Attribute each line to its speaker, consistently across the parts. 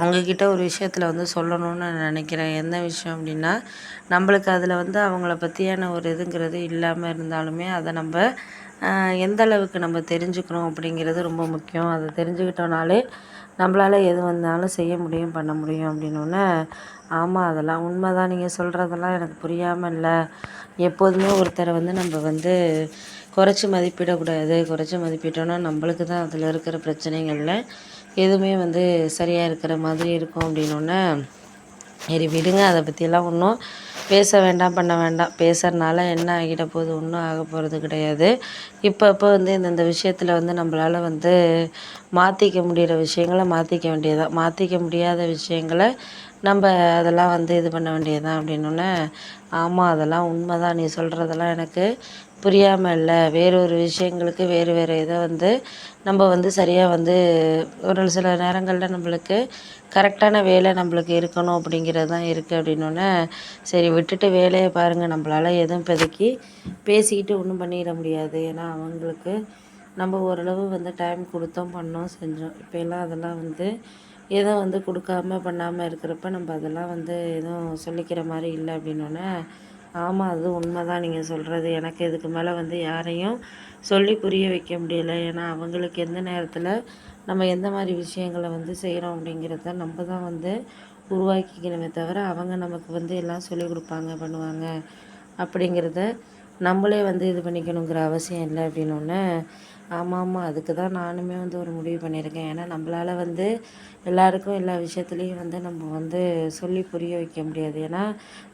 Speaker 1: அவங்கக்கிட்ட ஒரு விஷயத்தில் வந்து சொல்லணும்னு நான் நினைக்கிறேன். என்ன விஷயம் அப்படின்னா நம்மளுக்கு அதில் வந்து அவங்கள பற்றியான ஒரு இதுங்கிறது இல்லாமல் இருந்தாலுமே அதை நம்ம எந்த அளவுக்கு நம்ம தெரிஞ்சுக்கிறோம் அப்படிங்கிறது ரொம்ப முக்கியம். அதை தெரிஞ்சுக்கிட்டோனாலே நம்மளால் எது வந்தாலும் செய்ய முடியும் பண்ண முடியும் அப்படின்னோடனே ஆமாம் அதெல்லாம் உண்மை தான் நீங்கள் சொல்கிறதெல்லாம் எனக்கு புரியாமல் இல்லை. எப்போதுமே ஒருத்தரை வந்து நம்ம வந்து குறைச்சி மதிப்பிடக்கூடாது. குறைச்சி மதிப்பிட்டோன்னா நம்மளுக்கு தான் அதில் இருக்கிற பிரச்சனைகளில் எதுவுமே வந்து சரியாக இருக்கிற மாதிரி இருக்கும் அப்படின்னோடனே சரி விடுங்க அதை பற்றியெல்லாம் ஒன்றும் பேச வேண்டாம் பண்ண வேண்டாம். பேசுகிறனால என்ன ஆகிட போகுது? ஒன்றும் ஆக போகிறது கிடையாது. இப்போ இப்போ வந்து இந்தந்த விஷயத்தில் வந்து நம்மளால் வந்து மாற்றிக்க முடிகிற விஷயங்களை மாற்றிக்க வேண்டியதாக மாற்றிக்க முடியாத விஷயங்களை நம்ம அதெல்லாம் வந்து இது பண்ண வேண்டியதுதான் அப்படின்னோடனே ஆமாம் அதெல்லாம் உண்மை தான் நீ சொல்கிறதெல்லாம் எனக்கு புரியாமல் இல்லை. வேறு ஒரு விஷயங்களுக்கு வேறு வேறு இதை வந்து நம்ம வந்து சரியாக வந்து ஒரு சில நேரங்களில் நம்மளுக்கு கரெக்டான வேலை நம்மளுக்கு இருக்கணும் அப்படிங்கிறது தான் இருக்குது அப்படின்னோடனே சரி விட்டுட்டு வேலையை பாருங்கள் நம்மளால் எதுவும் பெதுக்கி பேசிக்கிட்டு ஒன்றும் பண்ணிட முடியாது. ஏன்னா அவங்களுக்கு நம்ம ஓரளவு வந்து டைம் கொடுத்தோம் பண்ணோம் செஞ்சோம். இப்போ எல்லாம் அதெல்லாம் வந்து எதுவும் வந்து கொடுக்காம பண்ணாமல் இருக்கிறப்ப நம்ம அதெல்லாம் வந்து எதுவும் சொல்லிக்கிற மாதிரி இல்லை அப்படின்னோடனே ஆமாம் அது உண்மை தான் நீங்கள் சொல்கிறது எனக்கு இதுக்கு மேலே வந்து யாரையும் சொல்லி புரிய வைக்க முடியல. ஏன்னா அவங்களுக்கு எந்த நேரத்தில் நம்ம எந்த மாதிரி விஷயங்களை வந்து செய்கிறோம் அப்படிங்கிறத நம்ம தான் வந்து உருவாக்கிக்கணுமே தவிர அவங்க நமக்கு வந்து எல்லாம் சொல்லிக் கொடுப்பாங்க பண்ணுவாங்க அப்படிங்கிறத நம்மளே வந்து இது பண்ணிக்கணுங்கிற அவசியம் இல்லை அப்படின்னோடனே ஆமாம் ஆமாம் அதுக்கு தான் நானுமே வந்து ஒரு முடிவு பண்ணியிருக்கேன். ஏன்னா நம்மளால வந்து எல்லாருக்கும் எல்லா விஷயத்துலையும் வந்து நம்ம வந்து சொல்லி புரிய வைக்க முடியாது. ஏன்னா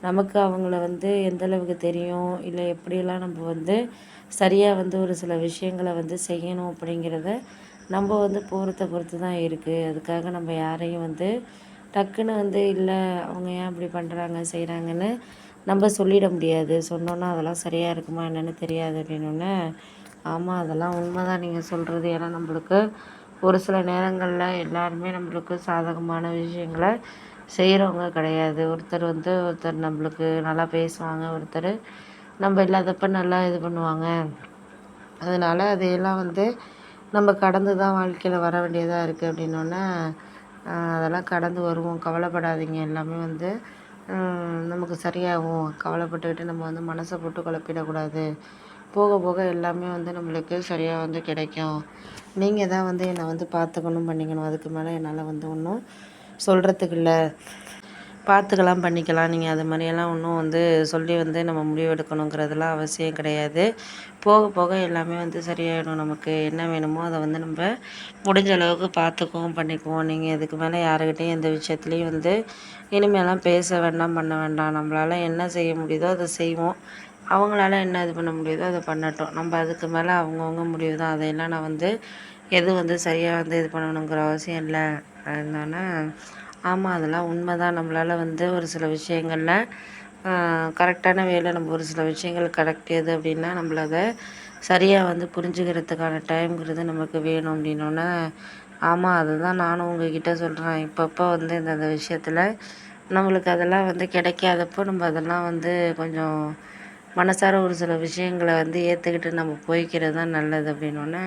Speaker 1: நமக்கு அவங்கள வந்து எந்தளவுக்கு தெரியும் இல்லை எப்படியெல்லாம் நம்ம வந்து சரியாக வந்து ஒரு சில விஷயங்களை வந்து செய்யணும் அப்படிங்கிறத நம்ம வந்து போகிறத பொறுத்து தான் இருக்குது அதுக்காக நம்ம யாரையும் வந்து டக்குன்னு வந்து இல்லை அவங்க ஏன் அப்படி பண்ணுறாங்க செய்கிறாங்கன்னு நம்ம சொல்லிட முடியாது. சொன்னோன்னா அதெல்லாம் சரியாக இருக்குமா என்னென்னு தெரியாது அப்படின்னோடனே ஆமாம் அதெல்லாம் உண்மை தான் நீங்கள் சொல்கிறது ஏன்னா நம்மளுக்கு ஒரு சில நேரங்களில் எல்லாருமே நம்மளுக்கு சாதகமான விஷயங்களை செய்கிறவங்க கிடையாது. ஒருத்தர் வந்து ஒருத்தர் நம்மளுக்கு நல்லா பேசுவாங்க ஒருத்தர் நம்ம இல்லாதப்ப நல்லா இது பண்ணுவாங்க. அதனால் அதையெல்லாம் வந்து நம்ம கடந்து தான் வாழ்க்கையில் வர வேண்டியதாக இருக்குது அப்படின்னோடனே அதெல்லாம் கடந்து வருவோம். கவலைப்படாதீங்க. எல்லாமே வந்து நமக்கு சரியாகும். கவலைப்பட்டுக்கிட்டு நம்ம வந்து மனசை போட்டு குழப்பிடக்கூடாது. போக போக எல்லாமே வந்து நம்மளுக்கு சரியாக வந்து கிடைக்கும். நீங்கள் தான் வந்து என்னை வந்து பார்த்துக்கணும் பண்ணிக்கணும். அதுக்கு மேலே என்னால் வந்து ஒன்றும் சொல்கிறதுக்கு இல்லை. பார்த்துக்கலாம் பண்ணிக்கலாம். நீங்கள் அது மாதிரியெல்லாம் ஒன்றும் வந்து சொல்லி வந்து நம்ம முடிவெடுக்கணுங்கிறதுலாம் அவசியம் கிடையாது. போக போக எல்லாமே வந்து சரியாயிடும். நமக்கு என்ன வேணுமோ அதை வந்து நம்ம முடிஞ்ச அளவுக்கு பார்த்துக்குவோம் பண்ணிக்குவோம். நீங்கள் இதுக்கு மேலே யாருக்கிட்டையும் எந்த விஷயத்துலையும் வந்து இனிமேலாம் பேச வேண்டாம் பண்ண வேண்டாம். நம்மளால் என்ன செய்ய முடியுதோ அதை செய்வோம். அவங்களால என்ன இது பண்ண முடியுதோ அதை பண்ணட்டும். நம்ம அதுக்கு மேலே அவங்கவுங்க முடிவு தான். அதையெல்லாம் நான் வந்து எதுவும் வந்து சரியாக வந்து இது பண்ணணுங்கிற அவசியம் இல்லை. அதனால ஆமாம் அதெல்லாம் உண்மை தான் நம்மளால் வந்து ஒரு சில விஷயங்களில் கரெக்டான வேலை நம்ம ஒரு சில விஷயங்கள் கரெக்ட் எது அப்படின்னா நம்மள அதை சரியாக வந்து புரிஞ்சுக்கிறதுக்கான டைம்ங்கிறது நமக்கு வேணும் அப்படின்னோடனே ஆமாம் அதுதான் நானும் உங்ககிட்ட சொல்கிறேன் இப்பப்போ வந்து இந்த விஷயத்தில் நம்மளுக்கு அதெல்லாம் வந்து கிடைக்காதப்போ நம்ம அதெல்லாம் வந்து கொஞ்சம் மனசார ஒரு சில விஷயங்களை வந்து ஏற்றுக்கிட்டு நம்ம போய்க்கிறது தான் நல்லது அப்படின்னோடனே